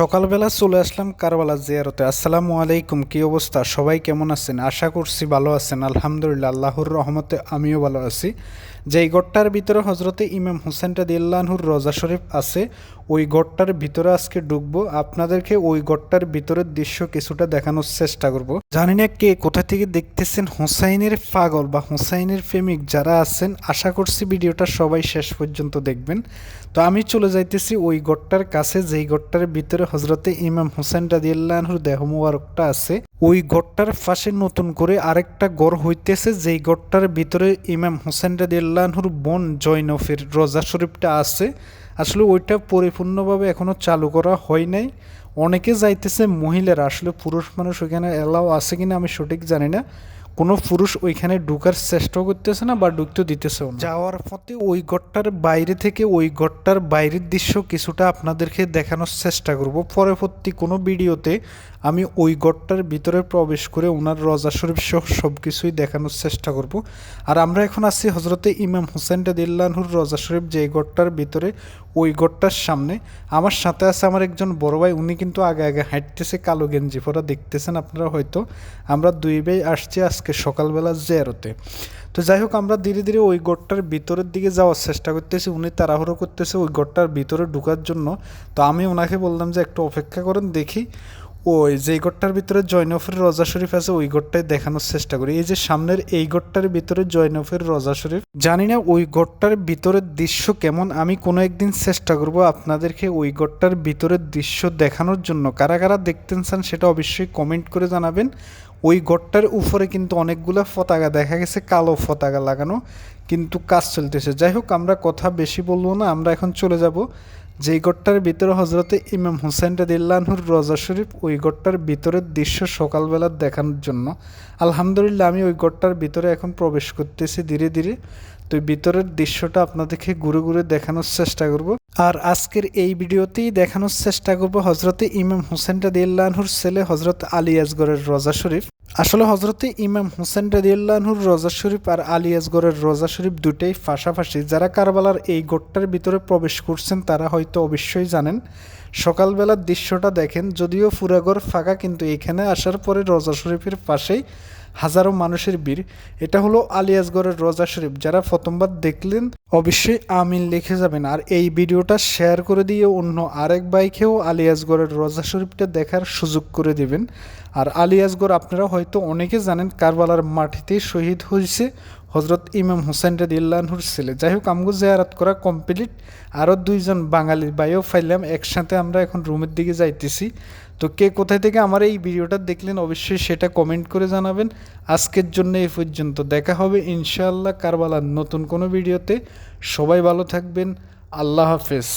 সকালবেলা চলে আসলাম কারবালা জিয়ারতে। আসসালামু আলাইকুম, কি অবস্থা? সবাই কেমন আছেন? আশা করছি ভালো আছেন। আলহামদুলিল্লাহ, আল্লাহর রহমতে আমিও ভালো আছি। যেই গড়টার ভিতরে হজরতে ইমাম হুসেন রাদিয়াল্লাহুর রজা শরীফ আছে, ওই গড়টার ভিতরে আজকে ঢুকবো। আপনাদেরকে ওই গড়টার ভিতরের দৃশ্য কিছুটা দেখানোর চেষ্টা করব। জানি না কে কোথা থেকে দেখতেছেন হুসাইনের পাগল বা হুসাইনের প্রেমিক যারা আছেন, আশা করছি ভিডিওটা সবাই শেষ পর্যন্ত দেখবেন। তো আমি চলে যাইতেছি ওই গড়টার কাছে, যেই গড়টার ভিতরে হজরতে ইমাম হুসেন রাদিয়াল্লাহুর দেহ মুবারকটা আছে। ওই ঘরটার পাশে নতুন করে আরেকটা গড় হইতেছে, যেই ঘরটার ভিতরে ইমাম হুসেন রাদিয়াল্লাহুর বোন জৈনফের রোজা শরীফটা আছে। আসলে ওইটা পরিপূর্ণভাবে এখনও চালু করা হয় নাই। অনেকে যাইতেছে মহিলারা, আসলে পুরুষ মানুষ ওইখানে এলাও আছে কিনা আমি সঠিক জানি না। কোনো পুরুষ ওইখানে ঢুকার চেষ্টাও করতেছে না বা ঢুকতে দিতেছেও না। যাওয়ার পথে ওই গড়টার বাইরে থেকে ওই ঘরটার বাইরের দৃশ্য কিছুটা আপনাদেরকে দেখানোর চেষ্টা করব। পরবর্তী কোনো ভিডিওতে আমি ওই ঘরটার ভিতরে প্রবেশ করে ওনার রজা শরীফ সহ সব কিছুই দেখানোর চেষ্টা করব। আর আমরা এখন আছি হজরতে ইমাম হুসেন রাদিল্লাহুর রজা শরীফ যে ঘরটার ভিতরে, ওই গড়টার সামনে। আমার সাথে আছে আমার একজন বড় ভাই, উনি কিন্তু আগে আগে হাঁটতেছে কালো গেঞ্জি পরা, দেখতেছেন আপনারা হয়তো। আমরা দুই ভাই আসছি আজকে সকালবেলা জেরোতে। তো যাই হোক আমরা ধীরে ধীরে ওই গড়টার ভিতরের দিকে যাওয়ার চেষ্টা করতেছি, উনি তাড়াহুড়ো করতেছে ওই গড়টার ভিতরে ঢুকার জন্য। তো আমি ওনাকে বললাম যে একটু অপেক্ষা করেন, দেখি। ওই যেই গড়টার ভিতরে জয়নফের রজা শরীফ আছে, ওই গড়টাই দেখানোর চেষ্টা করি। এই যে সামনের এই গড়টার ভিতরে জয়নফের রজা শরীফ, জানি না ওই গড়টার ভিতরের দৃশ্য কেমন, আমি কোনো একদিন চেষ্টা করব আপনাদেরকে ওই গড়টার ভিতরের দৃশ্য দেখানোর জন্য। কারা কারা দেখতেন চান সেটা অবশ্যই কমেন্ট করে জানাবেন। ওই গড়টার উপরে কিন্তু অনেকগুলো পতাকা, দেখা গেছে কালো পতাকা লাগানো কিন্তু কাজ চলতেছে। যাই হোক, আমরা কথা বেশি বলব না, আমরা এখন চলে যাব। যেই গড়টার ভিতরে হজরতে ইমাম হুসেন রাদিল্লাহুর রজা শরীফ, ওই গড়টার ভিতরের দৃশ্য সকালবেলা দেখানোর জন্য। আলহামদুলিল্লাহ, আমি ওই গড়টার ভিতরে এখন প্রবেশ করতেছি ধীরে ধীরে। তো ভিতরের দৃশ্যটা আপনাদেরকে ঘুরে ঘুরে দেখানোর চেষ্টা করব। আর আজকের এই ভিডিওতেই দেখানোর চেষ্টা করব হজরতে ইমাম হুসেন রাদিয়াল্লাহুর ছেলে হজরত আলী আসগরের রজা শরীফ। আসলে হজরতে ইমাম হুসেন রাজিউল্লাহুর রোজা শরীফ আর আলী আসগরের রোজা শরীফ দুটাই পাশাপাশি যারা কারবালার এই গোটটার ভিতরে প্রবেশ করছেন, তারা হয়তো অবশ্যই জানেন, সকালবেলার দৃশ্যটা দেখেন, যদিও ফুরাগর ফাঁকা, কিন্তু এখানে আসার পরে রোজা শরীফের পাশেই হাজারো মানুষের ভিড়। এটা হলো আলিয়াসগড়ের রোজা শরীফ। যারা প্রথমবার দেখলেন, অবশ্যই আমিন লিখে যাবেন। আর এই ভিডিওটা শেয়ার করে দিয়ে অন্য আরেক বাইকেও আলিয়াসগড়ের রোজা শরীফটা দেখার সুযোগ করে দেবেন। আর আলিয়াসগড় আপনারা হয়তো অনেকে জানেন, কারবালার মাটিতে শহীদ হয়েছে। হজরত ইমাম হুসেন রাদিল্লাহুর ছেলে। যাই হোক আমগো জেয়ারাত করা কমপ্লিট। আরও দুইজন বাঙালি বাইও ফাইলাম, একসাথে আমরা এখন রুমের দিকে যাইতেছি। তো কে কোথায় থেকে আমার এই ভিডিওটা দেখলেন, অবশ্যই সেটা কমেন্ট করে জানাবেন। আজকের জন্য এই পর্যন্ত। দেখা হবে ইনশাআল্লাহ কারবালার নতুন কোনো ভিডিওতে। সবাই ভালো থাকবেন। আল্লাহ হাফেজ।